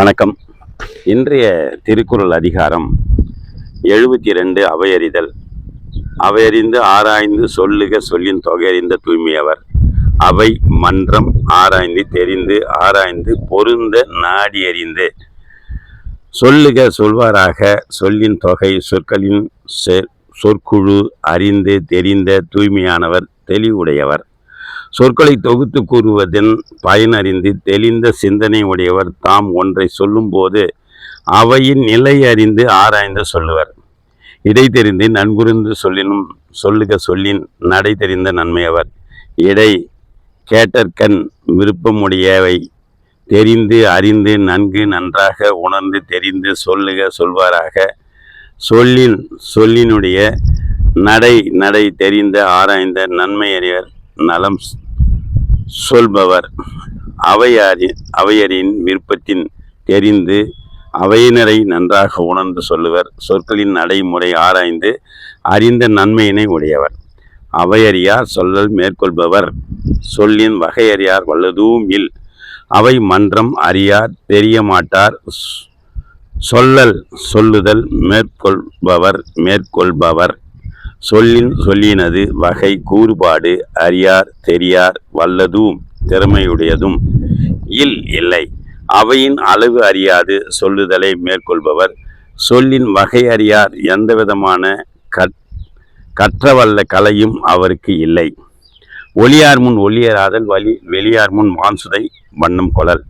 வணக்கம். இன்றைய திருக்குறள் அதிகாரம் எழுபத்தி ரெண்டு அவையறிதல். அவையறிந்து ஆராய்ந்து சொல்லுக சொல்லின் தொகையறிந்த தூய்மையவர். அவை மன்றம் ஆராய்ந்து தெரிந்து ஆராய்ந்து பொருந்த நாடி அறிந்து. சொல்லுக சொல்வாராக சொல்லின் தொகை சொற்களின் சொற்குழு அறிந்து தெரிந்த தூய்மையானவர் தெளிவுடையவர். சொற்களை தொகுத்து கூறுவதன் பயனறிந்து தெளிந்த சிந்தனை உடையவர் தாம் ஒன்றை சொல்லும்போது அவையின் நிலை அறிந்து ஆராய்ந்து சொல்லுவர். இடை தெரிந்து நன்குறிந்து சொல்லினும் சொல்லுக சொல்லின் நடை தெரிந்த நன்மையவர். இடை கேட்டற்கண் விருப்பமுடையவை தெரிந்து அறிந்து நன்கு நன்றாக உணர்ந்து தெரிந்து சொல்லுக சொல்வாராக. சொல்லின் சொல்லினுடைய நடை நடை தெரிந்த ஆராய்ந்த நன்மையறிவர். நலம் சொல்பவர். அவையாரின் அவையரின் விருப்பத்தின் தெரிந்து அவையினரை நன்றாக உணர்ந்து சொல்லுவர். சொற்களின் நடைமுறை ஆராய்ந்து அறிந்த நன்மையினை உடையவர். அவையறியார் சொல்லல் மேற்கொள்பவர். சொல்லின் வகையறியார் வல்லதும் இல். அவை மன்றம் அறியார் தெரிய மாட்டார். சொ- சொல்லல் சொல்லுதல் மேற்கொள்பவர் மேற்கொள்பவர். சொல்லின் சொல்லினது வகை கூறுபாடு அறியார் தெரியார் வல்லதும் திறமையுடையதும். இல் இல்லை. அவையின் அளவு அறியாது சொல்லுதலை மேற்கொள்பவர். சொல்லின் வகை அறியார் எந்தவிதமான கற் கற்றவல்ல கலையும் அவருக்கு இல்லை. ஒளியார் முன் ஒளியராதல் வழி வெளியார் முன் மான்சுதை வண்ணம் கொளல்.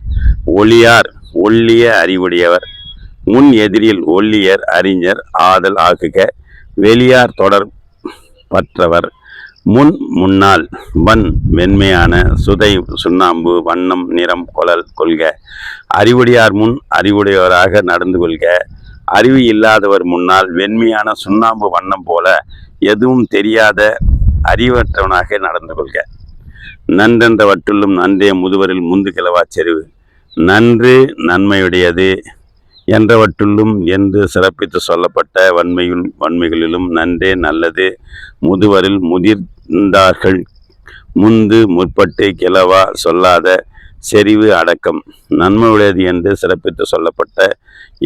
ஒளியார் ஒல்லிய அறிவுடையவர். முன் எதிரில் ஒல்லியர் அறிஞர் ஆதல் ஆகுக வெளியார் தொடர் பற்றவர். முன் முன்னால் வன் வெண்மையான சுதை சுண்ணாம்பு வண்ணம் நிறம் கொளல் கொள்க. அறிவுடையார் முன் அறிவுடையவராக நடந்து கொள்க. அறிவு இல்லாதவர் முன்னால் வெண்மையான சுண்ணாம்பு வண்ணம் போல எதுவும் தெரியாத அறிவற்றவனாக நடந்து கொள்க. நன்றென்றவற்றுள்ளும் நன்றே முதுவரில் முந்து கிளவா செறிவு நன்று நன்மையுடையது. என்றவற்றுள்ளும் என்று சிறப்பித்து சொல்லப்பட்ட வன்மையுள் வன்மைகளிலும் நன்றே நல்லது. முதுவரில் முதிர்ந்தார்கள். முந்து முற்பட்டு கிளவா சொல்லாத செறிவு அடக்கம். நன்மையுடையது என்று சிறப்பித்து சொல்லப்பட்ட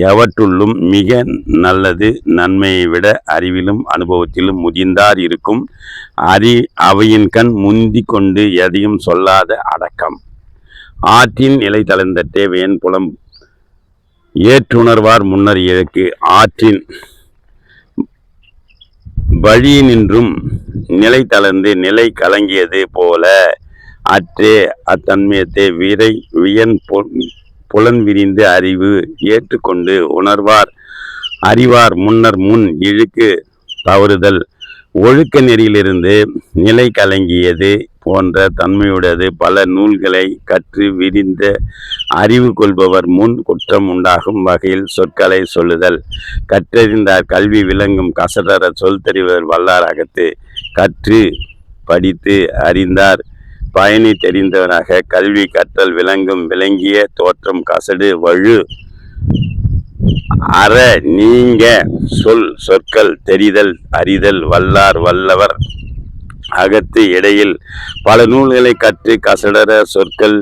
எவற்றுள்ளும் மிக நல்லது நன்மையை விட அறிவிலும் அனுபவத்திலும் முதிர்ந்தார் இருக்கும். அறி அவையின் கண் முந்தி கொண்டு எதையும் சொல்லாத அடக்கம். ஆற்றின் நிலை தளர்ந்த தேவையன் புலம் ஏற்றுணர்வார் முன்னர் இழக்கு ஆற்றின் வழியினின்றும் நிலை தளர்ந்து நிலை கலங்கியது போல அற்றே அத்தன்மையத்தை விரை வியன் பொ- புலன் விரிந்து அறிவு ஏற்றுக்கொண்டு உணர்வார். அறிவார் முன்னர் முன் இழுக்கு தவறுதல். ஒழுக்க நெறியிலிருந்து நிலை கலங்கியது போன்ற தன்மையுடையது. பல நூல்களை கற்று விரிந்த அறிவு கொள்பவர் முன் குற்றம் உண்டாகும் வகையில் சொற்களை சொல்லுதல். கற்றறிந்தார் கல்வி விளங்கும் கசடர சொல் தெரிவர் வல்லார் அகத்து கற்று படித்து அறிந்தார் பயணி தெரிந்தவராக கல்வி கற்றல் விளங்கும் விளங்கிய தோற்றம் கசடு வழு. அற நீங்க சொல் சொற்கள் தெரிதல் அறிதல் வல்லார் வல்லவர். அகத்து இடையில் பல நூல்களை கற்று கசடர சொற்கள்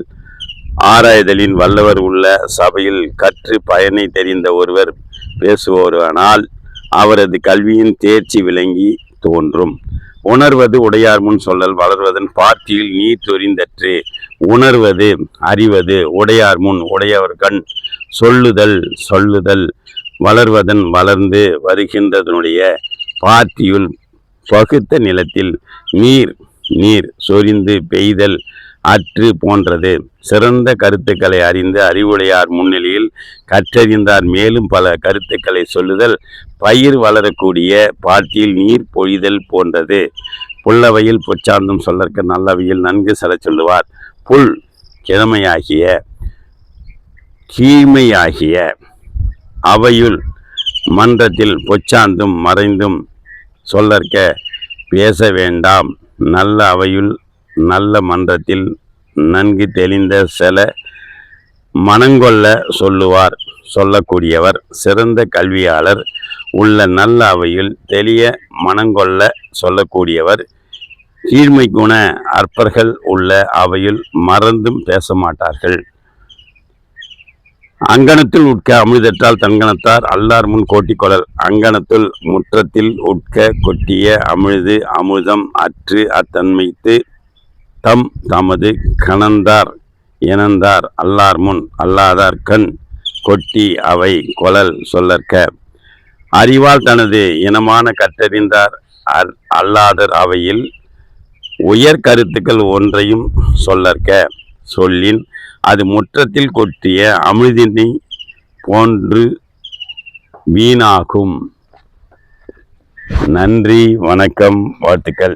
ஆராய்தலின் வல்லவர் உள்ள சபையில் கற்று பயனை தெரிந்த ஒருவர் பேசுவோரானால் அவரது கல்வியின் தேர்ச்சி விளங்கி தோன்றும். உணர்வது உடையார் முன் சொல்லல் வளர்வதன் பார்த்தியில் நீர் தொறிந்தற்று உணர்வது அறிவது உடையார் முன் உடையவர் கண். சொல்லுதல் சொல்லுதல் வளர்வதன் வளர்ந்து வருகின்றதனுடைய பார்த்தியுள் பகுத்த நிலத்தில் நீர் நீர் சொரிந்து பெய்தல் அற்று போன்றது. சிறந்த கருத்துக்களை அறிந்து அறிவுடையார் முன்னிலையில் கற்றறிந்தார். மேலும் பல கருத்துக்களை சொல்லுதல் பயிர் வளரக்கூடிய பாட்டில் நீர் பொழிதல் போன்றது. புல்லவையில் பொச்சார்ந்தும் சொல்லற்க நல்லவையில் நன்கு சொல்ல சொல்லுவார். புல் கிழமையாகிய கீழ்மையாகிய அவையுள் மன்றத்தில் பொச்சாந்தும் மறைந்தும் சொல்லற்க பேச வேண்டாம். நல்ல அவையுள் நல்ல மன்றத்தில் நன்கு தெளிந்த சில மனங்கொள்ள சொல்லுவார் சொல்லக்கூடியவர். சிறந்த கல்வியாளர் உள்ள நல்ல அவையில் தெளிய மனங்கொள்ள சொல்லக்கூடியவர். கீழ்மை குண அற்பர்கள் உள்ள அவையில் மறந்தும் பேச மாட்டார்கள் அங்கனத்தில் உட்க அமிர்தற்றால் தன்கணத்தார் அல்லார் முன் கோட்டி கொடல் அங்கனத்துள் முற்றத்தில் உட்க கொட்டிய அமிழ்து அமுதம் அற்று அத்தன்மைத்து தம் தமது கணந்தார் இனந்தார் அல்லார் முன் அல்லாதார் கண் கொட்டி அவை கொழல் சொல்லற்க. அறிவால் தனது இனமான கற்றறிந்தார் அர்- அல்லாதர் அவையில் உயர் கருத்துக்கள் ஒன்றையும் சொல்லற்க. சொல்லின் அது முற்றத்தில் கொட்டிய அமிழ்தினை போன்று வீணாகும். நன்றி வணக்கம் வாழ்த்துக்கள்.